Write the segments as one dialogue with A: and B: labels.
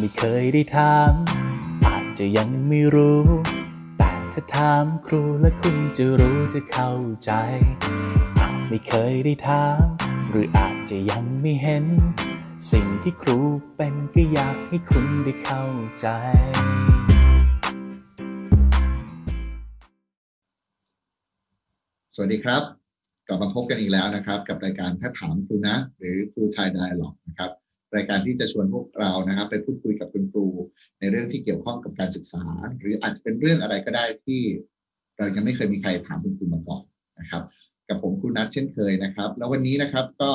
A: ไม่เคยได้ถาม อาจจะยังไม่รู้ แต่ถ้าถามครูและคุณจะรู้จะเข้าใจ อาจไม่เคยได้ถาม หรืออาจจะยังไม่เห็น สิ่งที่ครูเป็นก็อยากให้คุณได้เข้าใจ
B: สวัสดีครับ กลับมาพบกันอีกแล้วนะครับ กับรายการถ้าถามครูนะ หรือครูชายไดอะล็อกนะครับ รายการที่จะชวนพวกเรานะครับ ไปพูดคุยกับคุณครูในเรื่องที่เกี่ยวข้องกับการศึกษา หรืออาจจะเป็นเรื่องอะไรก็ได้ที่เรายังไม่เคยมีใครถามคุณครูมาก่อนนะครับ กับผมครูนัทเช่นเคยนะครับ แล้ววันนี้นะครับก็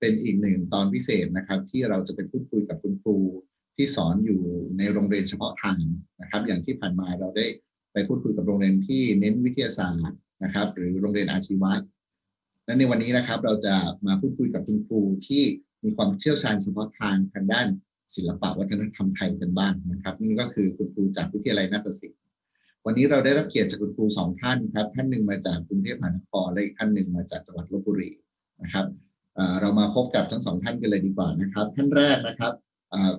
B: เป็นอีกหนึ่งตอนพิเศษนะครับ ที่เราจะไปพูดคุยกับคุณครูที่สอนอยู่ในโรงเรียนเฉพาะทางนะครับ อย่างที่ผ่านมาเราได้ไปพูดคุยกับโรงเรียนที่เน้นวิทยาศาสตร์นะครับ หรือโรงเรียนอาชีวะและในวันนี้นะครับเราจะมาพูดคุยกับคุณครูที่ มีความเชี่ยวชาญเฉพาะทางทางด้านศิลปะวัฒนธรรมไทยกันบ้างนะครับนี่ก็คือคุณครูจากวิทยาลัยนาฏศิลป์วันนี้เราได้รับเกียรติจากคุณครูสองท่านครับ ท่านหนึ่งมาจากกรุงเทพมหานครและอีกท่านหนึ่งมาจากจังหวัดลบบุรีนะครับเอ่อเรามาพบกับทั้งสองท่านกันเลยดีกว่านะครับ ท่านแรกนะครับเอ่อ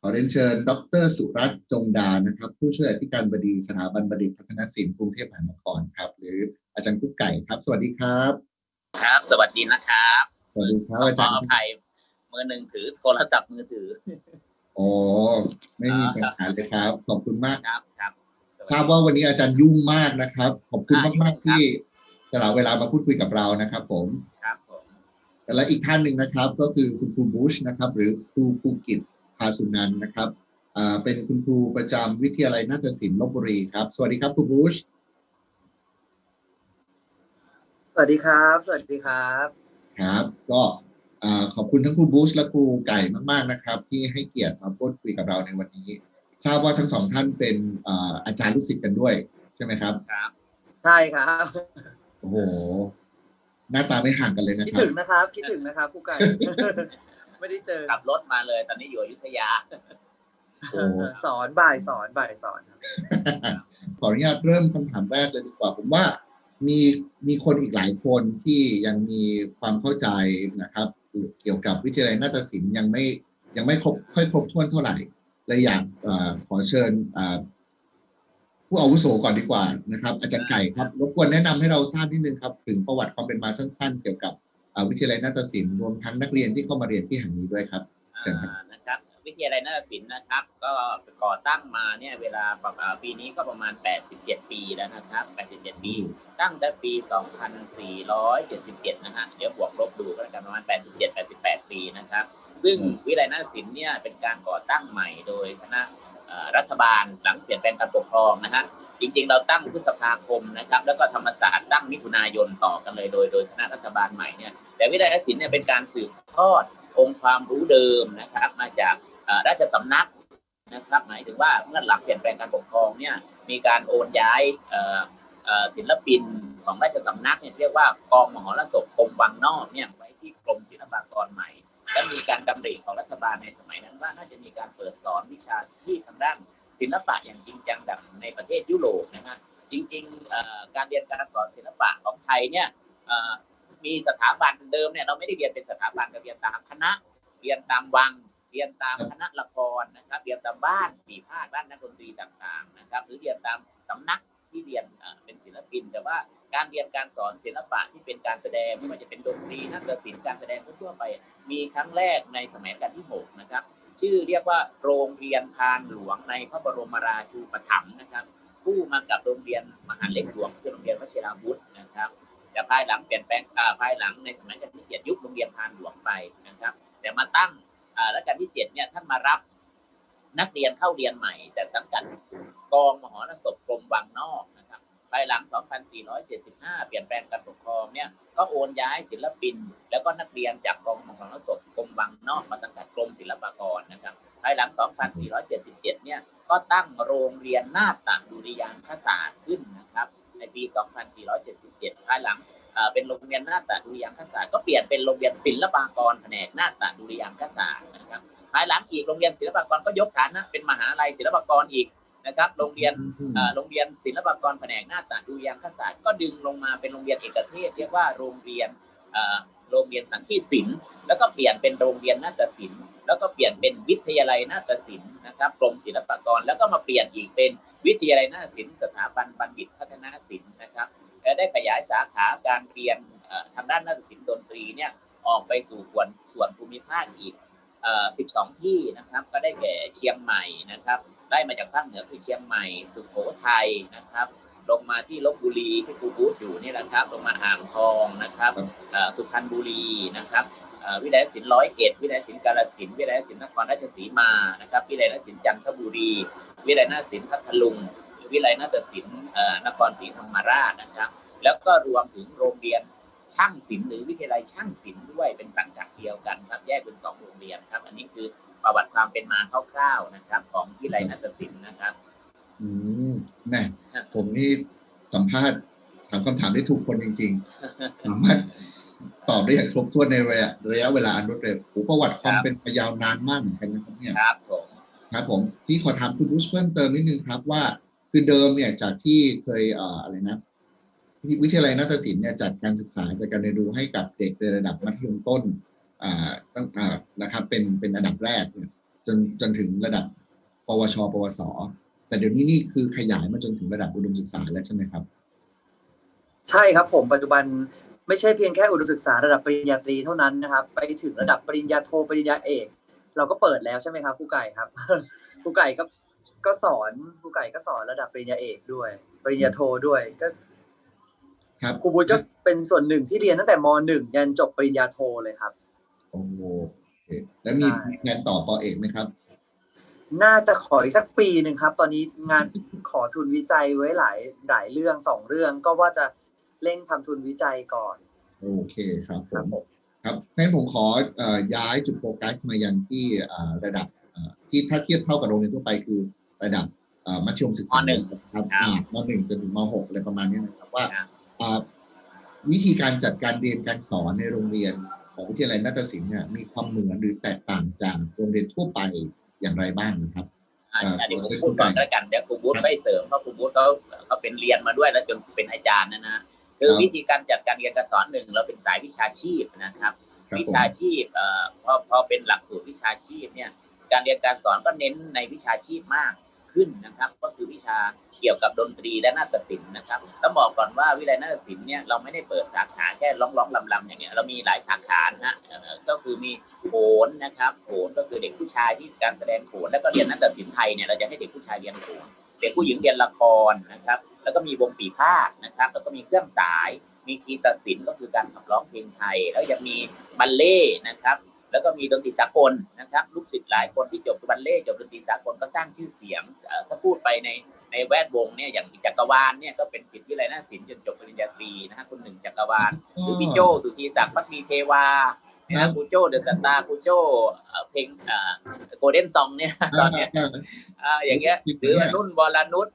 B: ขอเรียนเชิญ ดร สุรัตน์จงดานะครับ ผู้ช่วยอธิการบดีสถาบันบัณฑิตพัฒนศิลป์กรุงเทพมหานครครับ หรืออาจารย์กุ๊กไก่ครับ สวัสดีครับ
C: ครับ สวัสดีนะครับ
B: สวัสดีครับ
C: ขอ
B: อาจารย์
C: อภัย มือหนึ่งถือโทรศัพท์มือถือ
B: โอ้ไม่มีปัญหาเลยครับ ขอบคุณมาก
C: ครับครับ
B: ทราบว่าวันนี้อาจารย์ยุ่งมากนะครับ ขอบคุณ
C: อ่ามา
B: กๆ
C: ยุ่งครับ
B: ที่สละเวลามาพูดคุยกับเรานะครับ ผม
C: ครับผม
B: และอีกท่านหนึ่งนะครับ ก็คือคุณครูบูชนะครับ หรือครูภูกิจพาสุนันท์นะครับอ่าเป็นคุณครูประจำวิทยาลัยนาฏศิลป์ลบบุรีครับ สวัสดีครับครูบูช
D: สวัสดีครับ สวัสดีครับ
B: ครับ ก็อ่า ขอบคุณทั้งครูบูชและครูไก่มากๆนะครับ ที่ให้เกียรติมาพูดคุยกับเราในวันนี้ ทราบว่าทั้งสองท่านเป็นอ่าอาจารย์ลูกศิษย์กันด้วย ใช่ไหมครับ
C: ครับ
D: ใช่ครับ
B: โอ้โหหน้าตาไม่ห่างกันเลยนะ
D: คิด
B: ครั
D: ถึ
B: บ
D: งนะครับคิดถึงนะครับผู้ไก่ไม่ได้เจอ
C: ขับรถมาเลย ตอนนี้อยู่อยุธยา
B: โอ้
D: สอนบ่ายสอนบ่ายสอนครับ
B: ขออนุญาตเริ่มคำถามแรกเลยดีกว่า ผมว่ามีมีคนอีกหลายคนที่ยังมีความเข้าใจนะครับ เกี่ยวกับวิทยาลัยนาฏศิลป์ยังไม่ยังไม่ครบค่อยครบถ้วนเท่าไหร่เลยอยากอขอเชิญผู้อาวุโสก่อนดีกว่านะครับอาจารย์ไก่ครับรบกวนแนะนำให้เราทราบนิดนึงครับถึงประวัติความเป็นมาสั้น ๆ เกี่ยวกับวิทยาลัยนาฏศิลป์รวมทั้งนักเรียนที่เข้ามาเรียนที่แห่งนี้ด้วยครับเชิญครับ
C: นะครับ วิทยาลัยนาฏศิลป์นะครับ ก็ก่อตั้งมาเนี่ยเวลาประมาณปีนี้ก็ประมาณ 87 ปีแล้วนะครับ 87 ปี ตั้งแต่ปี 2477 นะฮะเดี๋ยวบวกลบดูก็แล้วกันประมาณ 87 88 ปีนะครับ ซึ่งวิทยาลัยนาฏศิลป์เนี่ยเป็นการก่อตั้งใหม่โดยคณะรัฐบาลหลังเปลี่ยนแปลงการปกครองนะฮะจริงๆ เราตั้งพฤษภาคมนะครับ แล้วก็ธรรมศาสตร์ตั้งมิถุนายนต่อกันเลยโดยโดยคณะรัฐบาลใหม่เนี่ยแต่วิทยาลัยศิลป์เนี่ยเป็นการสืบทอดองค์ความรู้เดิมนะครับ มาจาก ราชสำนักนะครับ หมายถึงว่าเมื่อหลังเปลี่ยนแปลงการปกครองเนี่ยมีการโอนย้ายศิลปินของราชสำนักเนี่ยเรียกว่ากองมหรสพกรมวังนอกเนี่ยไว้ที่กรมศิลปากรใหม่ และมีการดำริของรัฐบาลในสมัยนั้นว่าน่าจะมีการเปิดสอนวิชาที่ทางด้านศิลปะอย่างจริงจังแบบในประเทศยุโรปนะฮะจริงๆการเรียนการสอนศิลปะของไทยเนี่ยมีสถาบันเดิมเนี่ยเราไม่ได้เรียนเป็นสถาบันเราเรียนตามคณะเรียนตามวัง เรียนตามคณะละครนะครับ เรียนตามบ้านปีพาดบ้านนักดนตรีต่างๆนะครับ หรือเรียนตามสำนักที่เรียนเป็นศิลปิน แต่ว่าการเรียนการสอนศิลปะที่เป็นการแสดงไม่ว่าจะเป็นดนตรีนาฏศิลป์การแสดงทั่วไป มีครั้งแรกในสมัยรัชกาลที่ 6 นะครับ ชื่อเรียกว่าโรงเรียนพานหลวงในพระบรมราชูปถัมภ์นะครับคู่มากับโรงเรียนมหาเล็กหลวงคือโรงเรียนวชิราวุธนะครับแต่ภายหลังเปลี่ยนแปลงภายหลังในสมัยรัชกาลที่เจ็ดยุบโรงเรียนพานหลวงไปนะครับ แต่มาตั้ง รัชกาลที่เจ็ดเนี่ยท่านมารับนักเรียนเข้าเรียนใหม่ แต่สังกัดกองมหรสพกรมวังนอกนะครับภายหลัง 2475 เปลี่ยนแปลงการปกครองเนี่ยก็โอนย้ายศิลปิน แล้วก็นักเรียนจากกองมหรสพกรมวังนอกมาสังกัดกรมศิลปากรนะครับภายหลัง 2477 เนี่ยก็ตั้งโรงเรียนนาฏดุริยางคศาสตร์ขึ้นนะครับในปี 2477 ภายหลัง เป็นโรงเรียนนาฏดุริยางคศาสตร์ก็เปลี่ยนเป็นโรงเรียนศิลปากรแผนกนาฏดุริยางคศาสตร์นะครับภายหลังอีกโรงเรียนศิลปากรก็ยกฐานะเป็นมหาลัยศิลปากรอีกนะครับโรงเรียนโรงเรียนศิลปากรแผนกหน้าตาดุริยางคศาสตร์ก็ดึงลงมาเป็นโรงเรียนเอกเทศ เรียกว่าโรงเรียนโรงเรียนสังคีตศิลป์แล้วก็เปลี่ยนเป็นโรงเรียนนาฏศิลป์แล้วก็เปลี่ยนเป็นวิทยาลัยนาฏศิลป์นะครับกรมศิลปากรแล้วก็มาเปลี่ยนอีกเป็นวิทยาลัยนาฏศิลป์สถาบันบัณฑิตพัฒนาศิลป์นะครับ และได้ขยายสาขาการเรียนทางด้านนาฏศิลป์ดนตรีเนี่ยออกไปสู่ส่วนส่วนภูมิภาคอีก 12 ที่นะครับก็ได้แก่เชียงใหม่นะครับได้มาจากภาคเหนือคือเชียงใหม่สุโขทัยนะครับลงมาที่ลบบุรีที่ครูบูธอยู่นี่แหละครับลงมาอ่างทองนะครับสุพรรณบุรีนะครับวิทยาศิลป์ร้อยเอ็ดวิทยาศิลป์กาฬสินธุ์วิทยาศิลป์นครราชสีมานะครับวิทยาศิลป์จันทบุรี วิทยาศิลป์พัทลุง วิทยาลัยนาฏศิลป์เอ่อนครศรีธรรมราชนะครับ แล้วก็รวมถึงโรงเรียนช่างศิลป์หรือวิทยาลัยช่างศิลป์ด้วยเป็นสังกัดเดียวกันครับแยกเป็นสองโรงเรียนครับ อันนี้คือประวัติความเป็นมาคร่าวๆนะครับ ของวิทยาลัยนาฏศิลป์นะครับ
B: อืมแม่ผมนี่สัมภาษณ์ถามคำถามได้ถูกคนจริงๆสามารถตอบได้อย่างครบถ้วนในระยะระยะเวลาอันรวดเร็วโอ้ประวัติความ
C: ครับ
B: เป็นมายาวนานมากเหมือนกันนะครับเนี่ย
C: ครับผม
B: ครับผมที่ขอถามคุณบุชเพิ่มเติมนิดนึงครับว่า คือเดิมเนี่ยจากที่เคยเอ่ออะไรนะวิทยาลัยนาฏศิลป์เนี่ยจัดการศึกษาจัดการเรียนรู้ให้กับเด็กในระดับมัธยมต้นอ่าตั้งอ่านะครับเป็นเป็นอันดับแรกเนี่ยจนจนถึงระดับ ปวช ปวส แต่เดี๋ยวนี้นี่คือขยายมาจนถึงระดับอุดมศึกษาแล้วใช่ไหมครับ
D: ใช่ครับผมปัจจุบันไม่ใช่เพียงแค่อุดมศึกษาระดับปริญญาตรีเท่านั้นนะครับไปถึงระดับปริญญาโทปริญญาเอก เราก็เปิดแล้วใช่ไหมครับครูไก่ครับครูไก่ก็ ก็สอนครูไก่ก็สอนระดับปริญญาเอกด้วย ปริญญาโทด้วยก็
B: ครับ
D: ครูบุญก็เป็นส่วนหนึ่งที่เรียนตั้งแต่มหนึ่งยันจบปริญญาโทเลยครับ
B: โอ้โหโอเคแล้วมี
D: ใช่
B: มีงานต่อปอเอกไหมครับ
D: น่าจะขออีกสักปีหนึ่งครับ ตอนนี้งานขอทุนวิจัยไว้หลายหลายเรื่องสองเรื่องก็ว่าจะเร่งทำทุนวิจัยก่อน
B: โอเคครับผ
D: ครับ
B: ม
D: ผม
B: ครับงั้นผมขอเอ่อย้ายจุดโฟกัสมายังที่อ่าระดับอ่า ที่ถ้าเทียบเท่ากับโรงเรียนทั่วไปคือระดับอ่ามัธยมศึกษาม
C: หนึ่ง
B: ครับ
C: ครับ
B: อ่ามหนึ่งจนถึงมหกอะไรประมาณนี้นะครับว่า
C: ครับ
B: อ่าวิธีการจัดการเรียนการสอนในโรงเรียนของวิทยาลัยนาฏศิลป์เนี่ยมีความเหมือนหรือแตกต่างจากโรงเรียนทั่วไปอย่างไรบ้างนะครับ
C: อ่า
B: อ่า
C: อ่าเดี๋ยว
B: ขอ
C: ผ
B: เชิ
C: ม
B: ญ
C: พูดก่อน
B: คุณไก่
C: แล้วกันเดี๋ยวครูบูธ
B: ครับ
C: ไม่เสริมเพราะครูบูธเขาเขาเป็นเรียนมาด้วยแล้วจนเป็นอาจารย์นะนะคือ
B: ครับ
C: วิธีการจัดการเรียนการสอนหนึ่งเราเป็นสายวิชาชีพนะครับ
B: ครับ
C: วิ
B: ผม
C: ชาชีพเอ่อพอพอเป็นหลักสูตรวิชาชีพเนี่ย การเรียนการสอนก็เน้นในวิชาชีพมากขึ้นนะครับ ก็คือวิชาเกี่ยวกับดนตรีและนาฏศิลป์นะครับต้องบอกก่อนว่าวิทยาลัยนาฏศิลป์เนี่ยเราไม่ได้เปิดสาขาแค่ร้องร้องลำลำอย่างเงี้ยเรามีหลายสาขาฮะก็คือมีโขนนะครับโขนก็คือเด็กผู้ชายที่การแสดงโขนแล้วก็เรียนนาฏศิลป์ไทยเนี่ยเราจะให้เด็กผู้ชายเรียนโขนเด็กผู้หญิงเรียนละครนะครับ แล้วก็มีวงปีพาดนะครับ แล้วก็มีเครื่องสาย มีกีตาศิลป์ก็คือการขับร้องเพลงไทย แล้วยังมีบัลเล่ต์นะครับ แล้วก็มีดนตรีสากลนะครับ ลูกศิษย์หลายคนที่จบบัลเล่ต์จบดนตรีสากลก็สร้างชื่อเสียงเอ่อถ้าพูดไปในในแวดวงเนี่ยอย่างจักรวาลเนี่ยก็เป็นศิษย์วิไลนาฏศิลป์จนจบปริญญาตรีนะฮะคุณหนึ่งจักรวาลหรือพี่โจสุธีศักดิ์พักดีเทวาเนี่ย
B: ครั
C: นะ
B: บ
C: ครูโจเดอะสตาร์ครูโจเอ่อเพลงโกลเด้นซองเนี่ยตอนเนี้ย
B: อ่า
C: อ่าอย่างเงี้ย
B: จริง
C: หรือ
B: เนี่ย
C: นุ่นวรนุช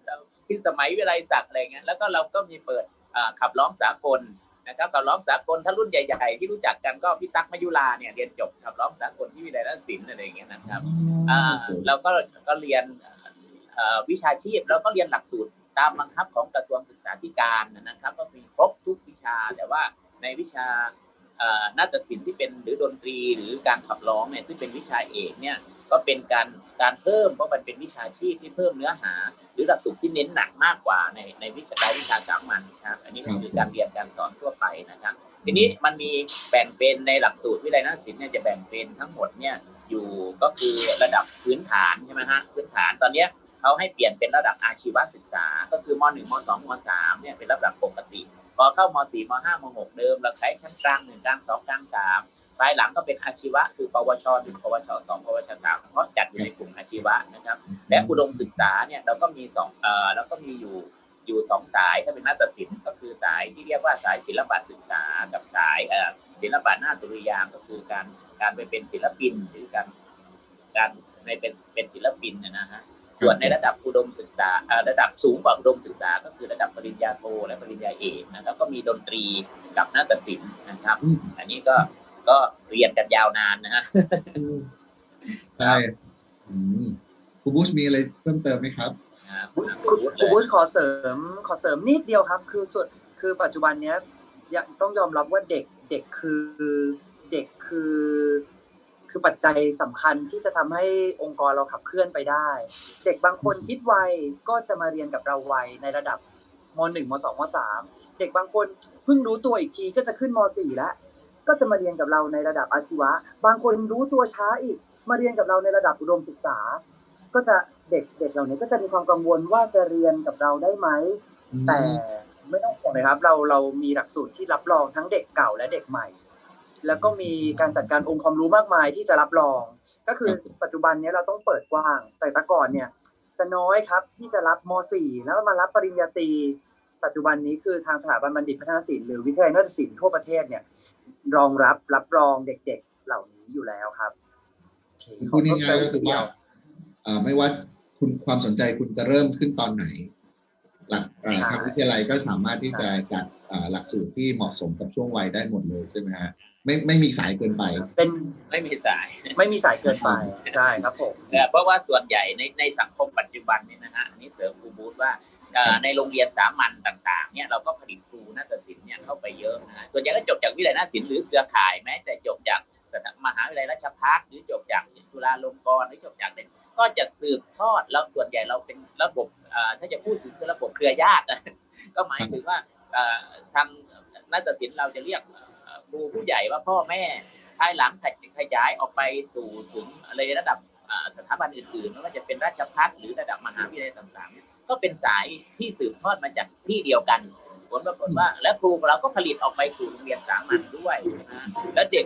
C: ที่สมัยวิไลศักดิ์อะไรเงี้ยแล้วก็เราก็มีเปิดอ่าขับร้องสากล นะครับขับร้องสากลถ้ารุ่นใหญ่ๆ ที่รู้จักกันก็พี่ตั๊กมายุราเนี่ยเรียนจบขับร้องสากลที่วิไลศิลป์อะไรอย่างเงี้ยนะครับอ่าเราก็ก็เรียนเอ่อวิชาชีพแล้วก็เรียนหลักสูตรตามบังคับของกระทรวงศึกษาธิการนะครับ ก็มีครบทุกวิชาแต่ว่าในวิชาเอ่อนาฏศิลป์ที่เป็นหรือดนตรีหรือการขับร้องเนี่ยซึ่งเป็นวิชาเอกเนี่ย ก็เป็นการการเพิ่มเพราะมันเป็นวิชาชีพที่เพิ่มเนื้อหา หรือหลักสูตรที่เน้นหนักมากกว่าในในวิชาการวิชาสามัญครับอันนี้ก็คือการเรียนการสอนทั่วไปนะครับ ทีนี้มันมีแบ่งเป็นในหลักสูตรวิทยาลัยนาฏศิลป์เนี่ยจะแบ่งเป็นทั้งหมดเนี่ยอยู่ก็คือระดับพื้นฐานใช่ไหมฮะพื้นฐานตอนเนี้ยเขาให้เปลี่ยนเป็นระดับอาชีวศึกษา ก็คือม .1 ม .2 ม .3 เนี่ยเป็นระดับปกติ พอเข้าม .4 ม .5 ม .6 เดิมเราใช้ชั้นกลางหนึ่งกลางสองกลางสาม ภายหลังก็เป็นอาชีวะ คือปวชหนึ่งปวชสองปวชสามเพราะจัดอยู่ในกลุ่มอาชีวะนะครับ และอุดมศึกษาเนี่ยเราก็มีสองเอ่อเราก็มีอยู่อยู่สองสายถ้าเป็นนาฏศิลป์ก็คือสายที่เรียกว่าสายศิลปะศึกษากับสายเอ่อศิลปะหน้าตุริยางค์ก็คือการการไปเป็นศิลปินหรือการการในเป็นเป็นศิลปินนะนะฮะส่วนในระดับอุดมศึกษาเอ่อระดับสูงกว่าอุดมศึกษา ก็คือระดับปริญญาโทและปริญญาเอกนะครับก็มีดนตรีกับนาฏศิลป์นะครับ
B: อืม
C: อันนี้ก็ ก็เรียนกันยาวนานนะฮะ
B: ใช่อืมครูบุชมีอะไรเพิ่มเติมไหมครับ
C: อ่า
D: ครู
C: ณ
D: ครู
C: วุฒิ
D: ครู
C: เล
D: บุ
C: ย
D: ชขอเสริมขอเสริมนิดเดียวครับ คือส่วนคือปัจจุบันเนี้ยยังต้องยอมรับว่าเด็กเด็กคือเด็กคือคือปัจจัยสำคัญที่จะทำให้องค์กรเราขับเคลื่อนไปได้ เด็กบางคนคิดไวก็จะมาเรียนกับเราไวในระดับม .1 ม .2 ม .3 เด็กบางคนเพิ่งรู้ตัวอีกทีก็จะขึ้นม .4 แล้ว ก็จะมาเรียนกับเราในระดับอาชีวะ บางคนรู้ตัวช้าอีก มาเรียนกับเราในระดับอุดมศึกษา ก็จะเด็กเด็กเหล่านี้ก็จะมีความกังวลว่าจะเรียนกับเราได้ไหม แต่ไม่ต้องห่วงเลยครับ เราเรามีหลักสูตรที่รับรองทั้งเด็กเก่าและเด็กใหม่ แล้วก็มีการจัดการองค์ความรู้มากมายที่จะรับรอง ก็คือปัจจุบันเนี้ยเราต้องเปิดกว้าง แต่แต่ก่อนเนี่ยจะน้อยครับที่จะรับม .4 แล้วมารับปริญญาตรีปัจจุบันนี้คือทางสถาบันบัณฑิตพัฒนศิลป์หรือวิทยาลัยนาฏศิลป์ทั่วประเทศเนี่ย รองรับรับรองเด็กๆเหล่านี้อยู่แล้วครับโอเค
B: พูดง่ายๆก็คือว่าอ่าไม่ว่าคุณความสนใจคุณจะเริ่มขึ้นตอนไหน หลักอ่าทางวิทยาลัยก็สามารถที่จะจัดอ่าหลักสูตรที่เหมาะสมกับช่วงวัยได้หมดเลยใช่ไหมฮะไม่ไม่มีสายเกินไป
D: เป็น
C: ไม่มีสาย
D: ไม่มีสายเกินไปใช่ครับผม
C: เอ่อเพราะว่าส่วนใหญ่ในในสังคมปัจจุบันเนี่ยนะฮะอันนี้เสริมครูบูธว่าเอ่อ ในโรงเรียนสามัญต่าง ๆ เนี่ยเราก็ผลิตครูนาฏศิลป์เนี่ยเข้าไปเยอะนะส่วนใหญ่ก็จบจากวิทยาลัยนาฏศิลป์หรือเครือข่ายแม้แต่จบจากสถามหาวิทยาลัยราชภัฏหรือจบจากจุฬาลงกรณ์หรือจบจากเนี่ยก็จะสืบทอดแล้วส่วนใหญ่เราเป็นระบบถ้าจะพูดถึงคือระบบเครือญาติก็หมายถึงว่าทางนาฏศิลป์เราจะเรียกครูผู้ใหญ่ว่าพ่อแม่ภายหลังขยายออกไปสู่ถึงอะไรระดับสถาบันอื่นๆไม่ว่าจะเป็นราชพัฒหรือระดับมหาวิทยาลัยต่างๆ ก็เป็นสายที่สืบทอดมาจากที่เดียวกันผลปรากฏว่า และครูของเราก็ผลิตออกไปสู่โรงเรียนสามัญด้วยนะแล้วเด็ก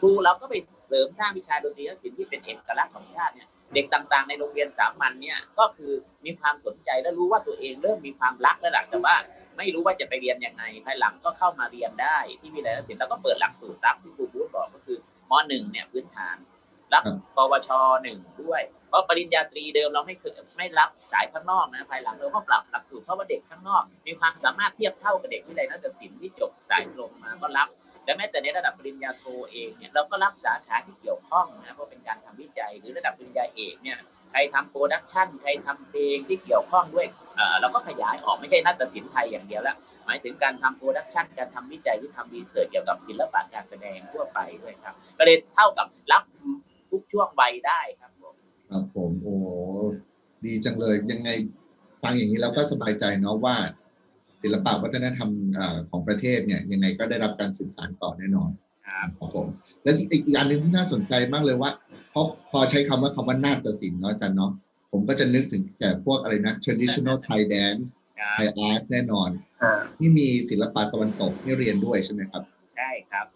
C: ครูเราก็ไปเสริมสร้างวิชาดนตรีและศิลป์ที่เป็นเอกลักษณ์ของชาติเนี่ยเด็กต่างๆ ในโรงเรียนสามัญเนี่ยก็คือมีความสนใจและรู้ว่าตัวเองเริ่มมีความรักแล้วหลังแต่ว่าไม่รู้ว่าจะไปเรียนยังไงภายหลังก็เข้ามาเรียนได้ที่วิทยาลัยศิลป์แล้วก็เปิดหลักสูตรรับที่ครูบูธบอกก็คือมหนึ่งเนี่ยพื้นฐาน
B: รับ
C: ปวชหนึ่งด้วย เพราะปริญญาตรีเดิมเราไม่เคยไม่รับสายข้างนอกนะภายหลังเราก็ปรับหลักสูตรเพราะว่าเด็กข้างนอก มีความสามารถเทียบเท่ากับเด็กวิทยาลัยนาฏศิลป์ที่จบสายตรงมาก็รับและแม้แต่ในระดับปริญญาโทเองเนี่ยเราก็รับสาขาที่เกี่ยวข้องนะเพราะเป็นการทำวิจัยหรือระดับปริญญาเอกเนี่ยใครทำโปรดักชันใครทำเพลงที่เกี่ยวข้องด้วยเออเราก็ขยายออกไม่ใช่นาฏศิลป์ไทยอย่างเดียวแล้วหมายถึงการทำโปรดักชันการทำวิจัยที่ทำรีเสิร์ชเกี่ยวกับศิลปะการแสดงทั่วไปด้วยครับก็เลยเท่ากับรับ ทุกช่วงวัยได้ครับผม
B: ครับผมโอ้ดีจังเลยยังไงฟังอย่างนี้เราก็สบายใจเนาะว่า ศิลปะวัฒนธรรมเอ่อของประเทศเนี่ยยังไงก็ได้รับการสืบสานต่อแน่นอน
C: ครับ
B: ครับผมและอีกอีกอันหนึ่งที่น่าสนใจมากเลยว่าเพราะพอใช้คำว่าคำว่านาฏศิลป์เนาะอาจารย์เนาะผมก็จะนึกถึงแก่พวกอะไรนะ traditional Thai dance
C: ครับ
B: Thai art แน่นอน
D: อ่า
B: ที่มีศิลปะตะวันตกให้เรียนด้วยใช่ไหมครับ
C: ใช่ครับผม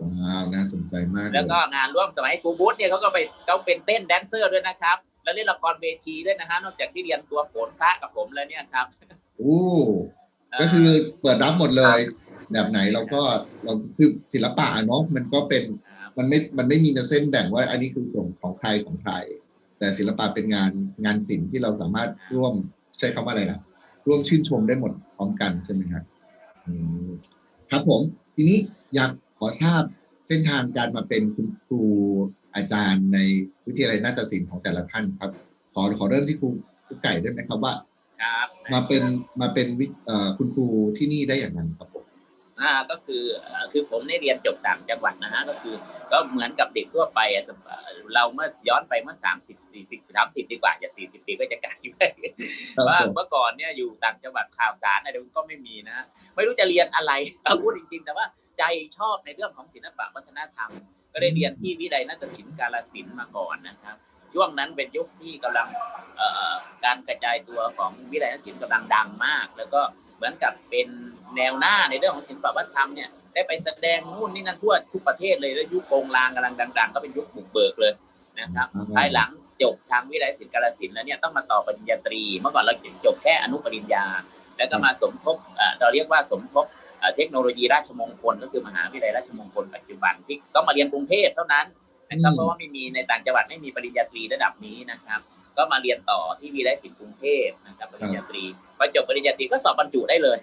B: ว้าวน่าสนใจมากเล
C: แล้ว
B: ย
C: ก็งานร่วมสมัยครูบูธเนี่ยเขาก็ไปเขาเป็นเต้นแดนเซอร์ด้วยนะครับ แล้วเล่นละครเวทีด้วยนะฮะนอกจากที่เรียนตัวโขนพระกับผมแล้วเนี่ยครับ
B: โอ้ก็คือเปิดรับหมดเลย แบบไหนเราก็เราคือศิลปะเนาะมันก็เป็น
C: ครับ
B: มันไม่มันไม่มีเส้นแบ่งว่า อันนี้คือส่วนของใครของใคร แต่ศิลปะเป็นงานงานศิลป์ที่เราสามารถร่วมใช้คำว่าอะไรนะร่วมชื่นชมได้หมดพร้อมกันใช่ไหมครับอืมครับผม ทีนี้อยากข อทราบเส้นทางการมาเป็นคุณครูอาจารย์ในวิทยาลัยนาฏศิลป์ของแต่ละท่านครับ ขอขอเริ่มที่ครูครูไก่ได้ไหมครับว่า
C: ครับ
B: มาเป็นมาเป็นวิเอ่อคุณครูที่นี่ได้อย่างไรครับผม
C: อ่าก็คือเอ่อคือผมได้เรียนจบต่างจังหวัดนะฮะก็คือ ก็เหมือนกับเด็กทั่วไปอะเอ่อเราเมื่อย้อนไปเมื่อสามสิบสี่สิบสามสิบดีกว่าจะสี่สิบปีก็จะกลายไป
B: ครับ
C: ว่า
B: ผม
C: เมื่อก่อนเนี่ยอยู่ต่างจังหวัดข่าวสารอะไรก็ไม่มีนะ ไม่รู้จะเรียนอะไรเอาพูดจริงๆ แต่ว่า ใจชอบในเรื่องของศิลปะวัฒนธรรม ก็ได้เรียนที่วิทยาลัยนาฏศิลป์กาลสินธุ์มาก่อนนะครับ ช่วงนั้นเป็นยุคที่กำลังเอ่อการกระจายตัวของวิทยาลัยนาฏศิลป์กำลังดังมาก แล้วก็เหมือนกับเป็นแนวหน้าในเรื่องของศิลปะวัฒนธรรมเนี่ยได้ไปแสดงนู่นนี่นั่นทั่วทุกประเทศเลยแล้วยุคโปงลางกำลังดัง ๆ ก็เป็นยุคบุกเบิกเลยนะครับ
B: อืม
C: ภายหลังจบทางวิทยาลัยศิลป์กาลสินธุ์แล้วเนี่ยต้องมาต่อปริญญาตรี เมื่อก่อนเราจบแค่อนุปริญญา แล้วก็มาสมทบเอ่อเราเรียกว่าสมทบ เอ่อเทคโนโลยีราชมงคลก็คือมหาวิทยาลัยราชมงคลปัจจุบันที่ต้องมาเรียนกรุงเทพเท่านั้นนะครับ
B: อืม
C: เพราะว่าไม่มีในต่างจังหวัดไม่มีปริญญาตรีระดับนี้นะครับ ก็มาเรียนต่อที่วิทยาลัยศิลป์กรุงเทพนะครับปริญญาตรีพอจบปริญญาตรีก็สอบบรรจุได้เลย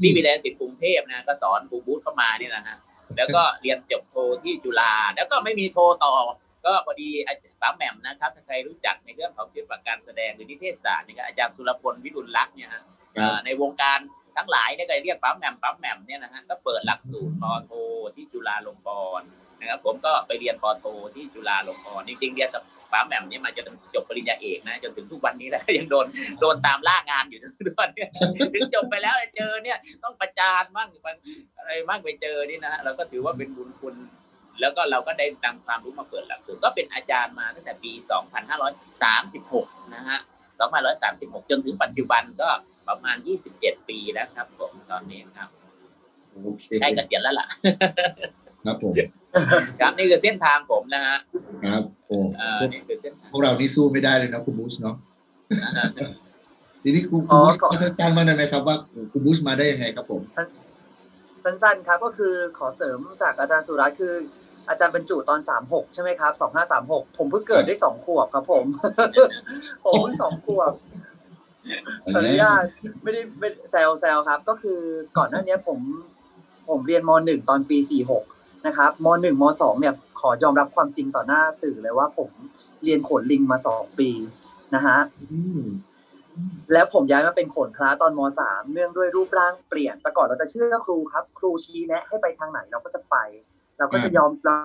C: ที่วิทยาลัยศิลป์กรุงเทพนะก็สอนครูบูธเข้ามานี่นะฮะแล้วก็เรียนจบโทที่จุฬาแล้วก็ไม่มีโทต่อ ก็พอดีอาจารย์ป๋าแหม่มนะครับถ้าใครรู้จักในเรื่องของศิลปะการแสดงหรือนิเทศศาสตร์เนี่ยครับอาจารย์สุรพลวิรุณลักษณ์เนี่ยฮะ
B: ครับ
C: เอ่อในวงการ ทั้งหลายเนี่ยก็เรียกปั๊มแหม่มปั๊มแหม่มเนี่ยนะฮะก็เปิดหลักสูตรปอโทที่จุฬาลงกรณ์นะครับผมก็ไปเรียนปอโทที่จุฬาลงกรณ์จริงๆเรียนกับปั๊มแหม่มเนี่ยมาจนจบปริญญาเอกนะจนถึงทุกวันนี้แล้วยังโดนโดนตามล่างานอยู่ทุกวันเนี่ยถึงจบไปแล้วเจอเนี่ยต้องประจานมั่งอะไรมั่งไปเจอนี่นะฮะเราก็ถือว่าเป็นบุญคุณแล้วก็เราก็ได้นำความรู้มาเปิดหลักสูตรก็เป็นอาจารย์มาตั้งแต่ปี 2536 นะฮะ 2536 จนถึงปัจจุบันก็ ประมาณ27ปีแล้วครับ ผมตอนนี้ครับ
B: โอเค
C: ใกล้เกษียณแล้วล่ะ
B: ครับผม
C: ครับนี่คือเส้นทางผมนะฮะ
B: ครับโอ้
C: เอ่อ
B: พวก
C: นี่คือเส้นทาง
B: พวกเรานี่สู้ไม่ได้เลยนะคุณบูชเนาะ
C: นะฮะ
B: ทีนี้คุณ
D: อ๋
B: คุณ
D: อ
B: บูช
D: ก่อน
B: ก็สั้นๆมาหน่อยไหมครับว่าคุณบูชมาได้ยังไงครับผม
D: สั้นๆครับก็คือขอเสริมจากอาจารย์สุรัตน์คือ อาจารย์บรรจุตอนสามหกใช่ไหมครับสองห้าสามหกผมเพิ่งเกิดได้สองขวบครับผม ผมเพิ่งสองขวบ ขออนุญาตไม่ได้ไม่แซวแซวครับ ก็คือก่อนหน้านี้ผมผมเรียนมหนึ่งตอนปีสี่หกนะครับมหนึ่งมสองเนี่ยขอยอมรับความจริงต่อหน้าสื่อเลยว่าผมเรียนโขนลิงมาสองปีนะฮะ
B: อืม
D: แล้วผมย้ายมาเป็นโขนพระตอนมสามเนื่องด้วยรูปร่างเปลี่ยนแต่ก่อนเราจะเชื่อครูครับ ครูชี้แนะให้ไปทางไหนเราก็จะไป เราก็จะยอมเรา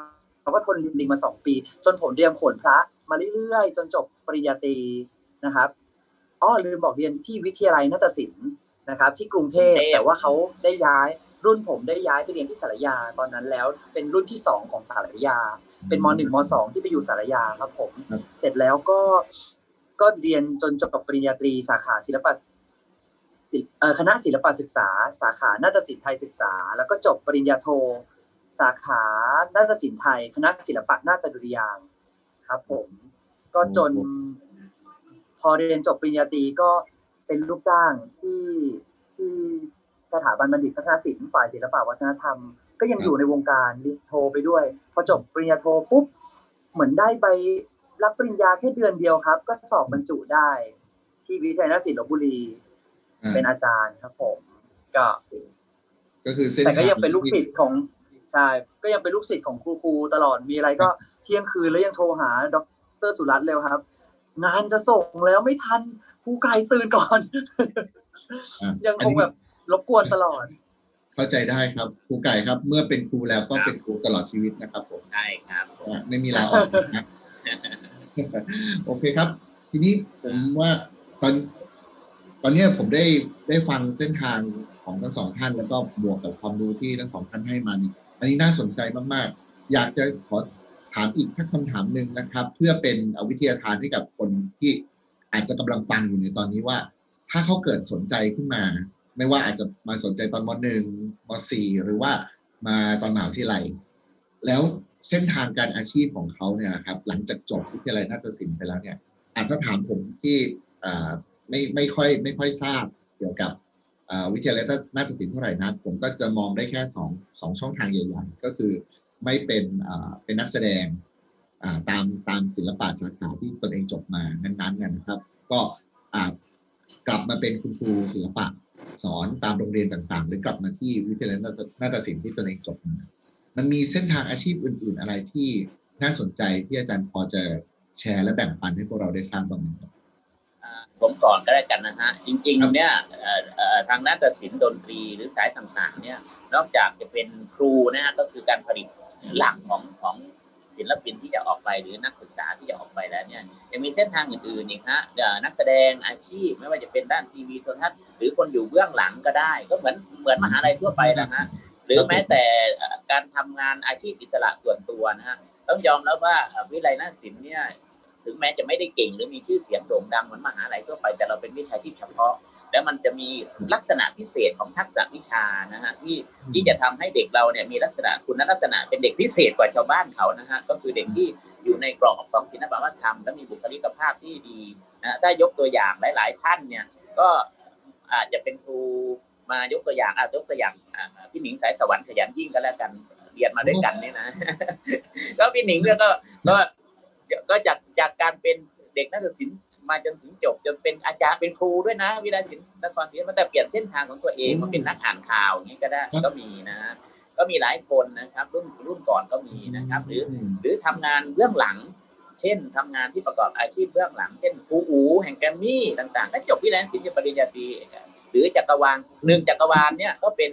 D: เราก็ทนเรียนลิงมาสองปี จนผมเรียนโขนพระมาเรื่อยๆจนจบปริญญาตรีนะครับ อ้อลืมบอกเรียนที่วิทยาลัยนาฏศิลป์นะครับ ที่กรุงเทพแต่ว่าเขาได้ย้ายรุ่นผมได้ย้ายไปเรียนที่สารยาตอนนั้นแล้ว เป็นรุ่นที่สองของสารยา เป็นมหนึ่งมสองที่ไปอยู่สารยาครับผม
B: ครับ
D: เสร็จแล้วก็ก็เรียนจนจบปริญญาตรีสาขาศิลปะศิลป์เอ่อคณะศิลปศึกษา สาขานาฏศิลป์ไทยศึกษา แล้วก็จบปริญญาโท สาขานาฏศิลป์ไทย คณะศิลปะนาฏดุริยางค์ครับผม ก็จนพ อเรียนจบปริญญาตรีก็เป็นลูกจ้างที่ที่สถาบันบัณฑิตพัฒนศิลป์ฝ่ายศิลปวัฒนธรรม ก็ยังอยู่ในวงการโทไปด้วย พอจบปริญญาโทปุ๊บเหมือนได้ใบรับปริญญาแค่เดือนเดียวครับ ก็สอบบรรจุได้ ที่วิทยาลัยนาฏศิลป์ลพบุรี เป็นอาจารย์ครับผม ก็
B: ก็คือ
D: แต่ก็ยังเป็นลูกศิษย์ของใช่ก็ยังเป็นลูกศิษย์ของครูครูตลอดมีอะไรก็เที่ยงคืนแล้วยังโทรหา ดรสุรัตน์เร็วครับ งานจะส่งแล้วไม่ทันครูไก่ตื่นก่อน
B: อะ
D: ยัง
B: อัน
D: คง
B: นี้
D: แบบรบกวนตลอด
B: เข้าใจได้ครับครูไก่ครับ เมื่อเป็นครูแล้วก็เป็นครูตลอดชีวิตนะครับผม
C: ใช่ครับผม
B: อะไม่มีลาออกนะโอเคครับ ทีนี้ผมว่าตอน ตอนเนี้ยผมได้ได้ฟังเส้นทางของทั้งสองท่าน แล้วก็บวกกับความรู้ที่ทั้งสองท่านให้มานี่อันนี้น่าสนใจมากๆ อยากจะขอถามอีกสักคำถามหนึ่งนะครับ เพื่อเป็นเอาวิทยาทานให้กับคนที่อาจจะกำลังฟังอยู่ในตอนนี้ว่า ถ้าเขาเกิดสนใจขึ้นมา ไม่ว่าอาจจะมาสนใจตอนมหนึ่งมสี่หรือว่ามาตอนมหาวิทยาลัยแล้วเส้นทางการอาชีพของเขาเนี่ยนะครับ หลังจากจบวิทยาลัยนาฏศิลป์ไปแล้วเนี่ยอาจจะถามผมที่ไม่ไม่ค่อยไม่ค่อยทราบเกี่ยวกับวิทยาลัยนาฏศิลป์เท่าไหร่นะผมก็จะมองได้แค่สองสองช่องทางใหญ่ๆ ก็คือ ไม่เป็นเป็นนักแสดงตามตามศิลปะสาขาที่ตนเองจบมานั้นๆเนี่ยนะครับ ก็กลับมาเป็นคุณครูศิลปะสอนตามโรงเรียนต่างๆ หรือกลับมาที่วิทยาลัยนาฏศิลป์ที่ตนเองจบมา มันมีเส้นทางอาชีพอื่น ๆ อะไรที่น่าสนใจที่อาจารย์พอจะแชร์และแบ่งปันให้พวกเราได้ทราบบ้างไหมครับ
C: ผมก่อนก็ได้กันนะฮะ จริง ๆ เนี่ยเอ่อเอ่อทางนาฏศิลป์ดนตรีหรือสายต่างๆ เนี่ยนอกจากจะเป็นครูนะฮะก็คือการผลิต หลักของของศิลปินที่จะออกไปหรือนักศึกษาที่จะออกไปแล้วเนี่ยยังมีเส้นทางอื่นๆอีกฮะนักแสดงอาชีพไม่ว่าจะเป็นด้านทีวีโทรทัศน์หรือคนอยู่เบื้องหลังก็ได้ ก็เหมือนเหมือนมหาลัยทั่วไปแหละฮะหรือแม้แต่การทำงานอาชีพอิสระส่วนตัวนะฮะต้องยอมแล้วว่าวิทยาลัยนาศิลป์เนี่ยถึงแม้จะไม่ได้เก่งหรือมีชื่อเสียงโด่งดังเหมือนมหาลัยทั่วไป แต่เราเป็นวิชาชีพเฉพาะ แล้วมันจะมีลักษณะพิเศษของทักษะวิชานะฮะที่ที่จะทำให้เด็กเราเนี่ยมีลักษณะคุณลักษณะเป็นเด็กพิเศษกว่าชาวบ้านเขานะฮะก็คือเด็กที่อยู่ในกรอบของศิลปวัฒนธรรมและมีบุคลิกภาพที่ดีนะถ้ายกตัวอย่างหลาย ๆ ท่านเนี่ยก็อาจจะเป็นครูมายกตัวอย่างอาจยกตัวอย่างอ่าพี่หนิงสายสวรรค์ขยันยิ่งก็แล้วกันเรียนมาด้วยกันเนี่ยนะก็พี่หนิงเนี่ยก็ก็ก็จากจากการเป็นเด็กนักศึกษามาจนถึงจบจนเป็นอาจารย์เป็นครูด้วยนะวิทยาศิลป์นครศรีธรรมราชแต่เปลี่ยนเส้นทางของตัวเองมาเป็นนักอ่านข่าวอย่างนี้ก็ได้
B: ครับ
C: ก็มีนะก็มีหลายคนนะครับ รุ่นรุ่นก่อนก็มีนะครับ หรือหรือทำงานเบื้องหลัง เช่นทำงานที่ประกอบอาชีพเบื้องหลัง เช่นครูอูแห่งแกรมมี่ต่างๆก็จบวิทยาศิลป์ปริญญาตรีหรือจักรวาลหนึ่งจักรวาลเนี่ยก็เป็น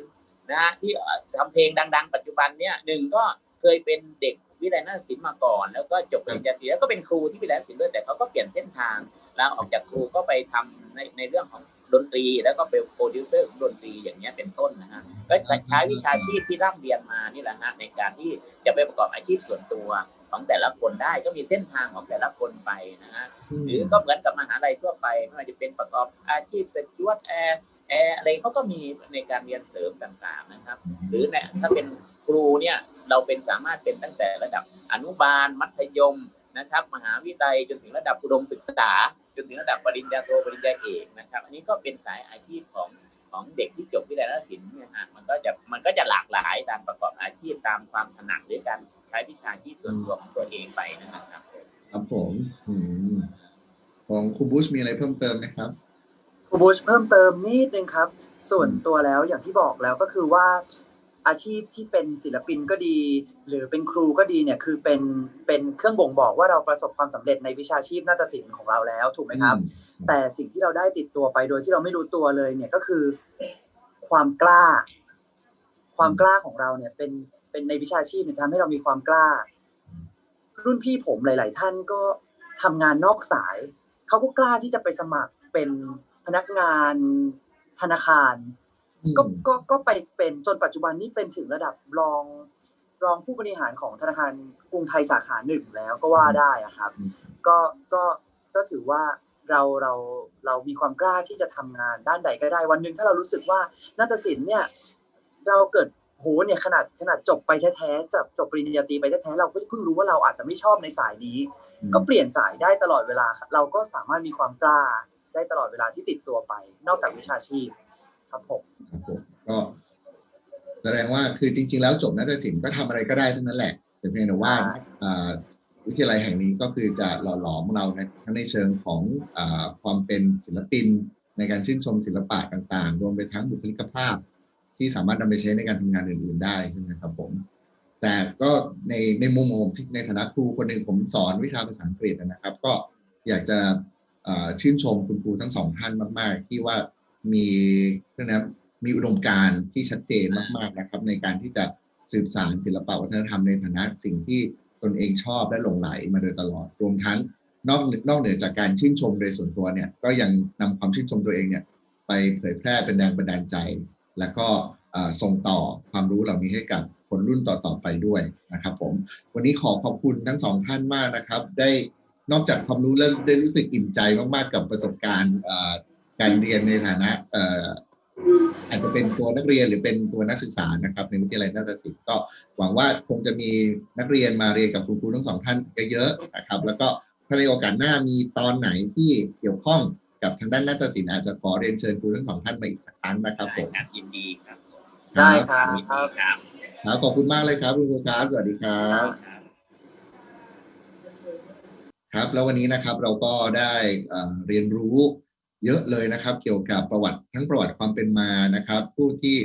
C: นะฮะที่ทำเพลงดัง ๆ ปัจจุบันเนี่ยหนึ่งก็เคยเป็นเด็ก วิทยาลัยนาฏศิลป์มาก่อน แล้วก็จบปริญญาตรีแล้วก็เป็นครูที่วิทยาลัยนาฏศิลป์ด้วยแต่เขาก็เปลี่ยนเส้นทางแล้วออกจากครูก็ไปทำในในเรื่องของดนตรี แล้วก็เป็นโปรดิวเซอร์ของดนตรีอย่างเงี้ยเป็นต้นนะฮะก็ใช้วิชาชีพที่ร่ำเรียนมานี่แหละฮะในการที่จะไปประกอบอาชีพส่วนตัวของแต่ละคนได้ก็มีเส้นทางของแต่ละคนไปนะฮะหรือก็เหมือนกับมหาลัยทั่วไปไม่ว่าจะเป็นประกอบอาชีพสจวตแอร์แอร์อะไรเขาก็มีในการเรียนเสริมต่างๆนะครับ หรือเนี่ยถ้าเป็นครูเนี่ย เราเป็นสามารถเป็นตั้งแต่ระดับอนุบาล มัธยมนะครับ มหาวิทยาลัยจนถึงระดับอุดมศึกษา จนถึงระดับปริญญาโทปริญญาเอกนะครับ อันนี้ก็เป็นสายอาชีพของของเด็กที่จบวิทยาลัยนาฏศิลป์เนี่ยฮะมันก็จะมันก็จะหลากหลายตามประกอบอาชีพตามความถนัดหรือการใช้วิชาชีพส่วนตัวของตัวเองไปนะครับ
B: ครับผมอืมของครูบูชมีอะไรเพิ่มเติมไหมครับ
D: ครูบูชเพิ่มเติมนิดนึงครับ ส่วนตัวแล้วอย่างที่บอกแล้วก็คือว่า อาชีพที่เป็นศิลปินก็ดี หรือเป็นครูก็ดีเนี่ยคือเป็นเป็นเครื่องบ่งบอกว่าเราประสบความสำเร็จในวิชาชีพนาฏศิลป์ของเราแล้วถูกไหมครับ แต่สิ่งที่เราได้ติดตัวไปโดยที่เราไม่รู้ตัวเลยเนี่ยก็คือความกล้า ความกล้าของเราเนี่ยเป็นเป็นในวิชาชีพเนี่ยทำให้เรามีความกล้า รุ่นพี่ผมหลาย ๆ ท่านก็ทำงานนอกสายเขาก็กล้าที่จะไปสมัครเป็นพนักงานธนาคาร ก็ก็ก็ไปเป็นจนปัจจุบันนี้เป็นถึงระดับรองรองผู้บริหารของธนาคารกรุงไทยสาขาหนึ่งแล้วก็ว่าได้อะครับ ก็ก็ก็ถือว่าเราเราเรามีความกล้าที่จะทำงานด้านใดก็ได้ วันหนึ่งถ้าเรารู้สึกว่านาฏศิลป์เนี่ย เราเกิดโหเนี่ยขนาดขนาดจบไปแท้ๆจบจบปริญญาตรีไปแท้ๆเราก็เพิ่งรู้ว่าเราอาจจะไม่ชอบในสายนี้ ก็เปลี่ยนสายได้ตลอดเวลา เราก็สามารถมีความกล้าได้ตลอดเวลาที่ติดตัวไป นอกจากวิชาชีพ ครับผม
B: ครับผมก็แสดงว่าคือจริง ๆ แล้วจบนาฏศิลป์ก็ทำอะไรก็ได้ทั้งนั้นแหละ แต่เพียงแต่ว่า
D: ใช่
B: อ่าวิทยาลัยแห่งนี้ก็คือจะหล่อหลอมเราในทั้งในเชิงของอาความเป็นศิลปิน ในการชื่นชมศิลปะต่าง ๆ รวมไปทั้งบุคลิกภาพ ที่สามารถนำไปใช้ในการทำงานอื่น ๆ ได้ใช่ไหมครับผมแต่ก็ในในมุมของผมที่ในฐานะครูคนหนึ่งผมสอนวิชาภาษาอังกฤษนะครับ ก็อยากจะอ่าชื่นชมคุณครูทั้งสองท่านมาก ๆ ที่ว่า มีเรื่องนะมีอุดมการณ์ที่ชัดเจนมากๆนะครับ ในการที่จะสืบสานศิลปะวัฒนธรรมในฐานะสิ่งที่ตนเองชอบและหลงไหลมาโดยตลอด รวมทั้งนอกนอกเหนือจากการชื่นชมโดยส่วนตัวเนี่ย ก็ยังนำความชื่นชมตัวเองเนี่ยไปเผยแพร่เป็นแรงบันดาลใจ แล้วก็ส่งต่อความรู้เหล่านี้ให้กับคนรุ่นต่อๆไปด้วยนะครับผมวันนี้ขอขอบคุณทั้งสองท่านมากนะครับ ได้นอกจากความรู้แล้วได้รู้สึกอิ่มใจมากๆกับประสบการณ์ การเรียนในฐานะเอ่ออาจจะเป็นตัวนักเรียนหรือเป็นตัวนักศึกษานะครับในวิทยาลัยนาฏศิลป์ก็หวังว่าคงจะมีนักเรียนมาเรียนกับคุณครูทั้งสองท่านเยอะๆนะครับ แล้วก็ถ้าในโอกาสหน้ามีตอนไหนที่เกี่ยวข้องกับทางด้านนาฏศิลป์อาจจะขอเรียนเชิญครูทั้งสองท่านมาอีกสักครั้งนะครับผม
C: ได้ครับยินดีครับ
D: ได้ครับ
C: ยินดีครับ
B: ครับขอบคุณมากเลยครับคุณครูครับสวัสดีครับ ครับแล้ววันนี้นะครับเราก็ได้เอ่อเรียนรู้ เยอะเลยนะครับ เกี่ยวกับประวัติทั้งประวัติความเป็นมานะครับ ผู้ที่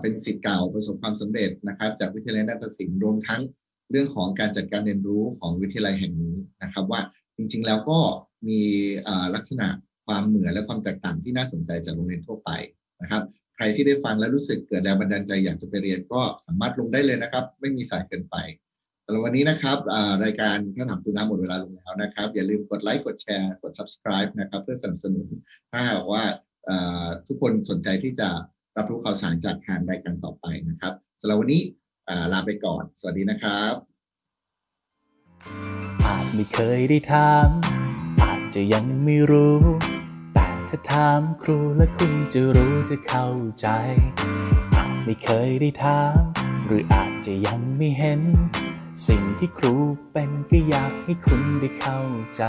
B: เป็นศิษย์เก่าประสบความสำเร็จนะครับ จากวิทยาลัยนาฏศิลป์รวมทั้งเรื่องของการจัดการเรียนรู้ของวิทยาลัยแห่งนี้นะครับ ว่าจริงๆแล้วก็มีลักษณะความเหมือนและความแตกต่างที่น่าสนใจจากโรงเรียนทั่วไปนะครับ ใครที่ได้ฟังแล้วรู้สึกเกิดแรงบันดาลใจอยากจะไปเรียนก็สามารถลงได้เลยนะครับ ไม่มีสายเกินไปำหรับวันนี้นะครับรายการถ้าถามคุณน้ำหมดเวลาลงแล้วนะครับ อย่าลืมกดไลค์กดแชร์กด subscribe นะครับ เพื่อสนับสนุน ถ้าหากว่าทุกคนสนใจที่จะรับรู้ข่าวสารจากทางรายการต่อไปนะครับสำหรับวันนี้ลาไปก่อน สวัสดีนะครับ
A: อาจไม่เคยได้ถามอาจจะยังไม่รู้ แต่ถ้าถามครูและคุณจะรู้จะเข้าใจ อาจไม่เคยได้ถาม หรืออาจจะยังไม่เห็น สิ่งที่ครูเป็นก็อยากให้คุณได้เข้าใจ